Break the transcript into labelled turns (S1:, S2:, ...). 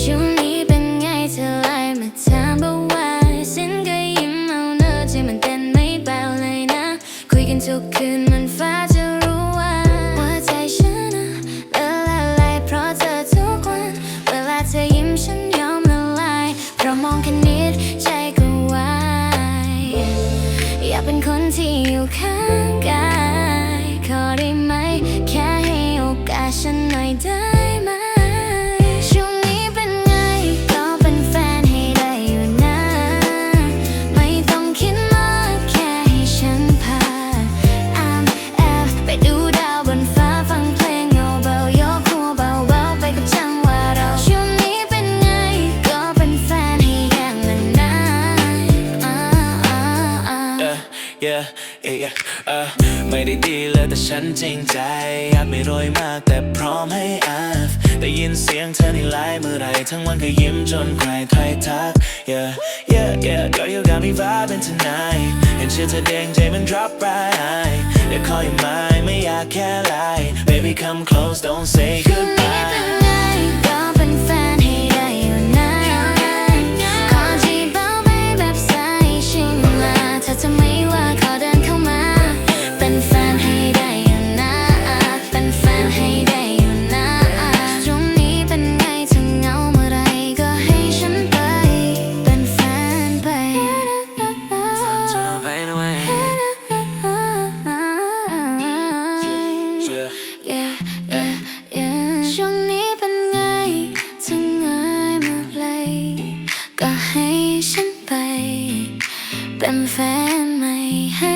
S1: ช่วงนี้เป็นไงเธอไลมาถามบอกว่าฉันก็ยิ้มเอาเนอใจมันเต้นไม่เบาเลยนะ คุยกันทุกคืนมันฟ้าจะรู้ว่าว่าใจฉันนะะละลายเพราะเธอทุกวัน เวลาเธอยิ้มฉันยอมละลายเพราะมองแค่นิดใจก็วายอยาเป็นคนที่อยู่ข้าง ได้ไหม ช่วงนี้เป็นไง ก็เป็นแฟนให้ได้อยู่นะ ไม่ต้องคิดมากแค่ให้ฉันพา I'm F ไปดูดาวบนฟ้าฟังเพลงเบาๆยกหัวเบาๆไปกับจังหวะเรา ช่วงนี้เป็นไง ก็เป็นแฟนให้อย่างนั้นนะอ่าอ่าอ่า
S2: yeah, yeah, yeah, yeah, เออไม่ได้ดีเลยแต่ฉันจริงใจอยากไม่รวยมากแต่พร้อมให้อาฟได้ยินเสียงเธอในไลน์เมื่อไรทั้งวันก็ยิ้มจนใครใครทัก yeah, yeah, yeah, girl you got me vibing tonight เห็นชื่อเธอเด้งใจมัน drop right เดี๋ยว call you mine ไม่อยากแค่ไลน์ baby come close don't say goodbye
S1: ให้ฉันไป เป็นแฟนใหม่ให้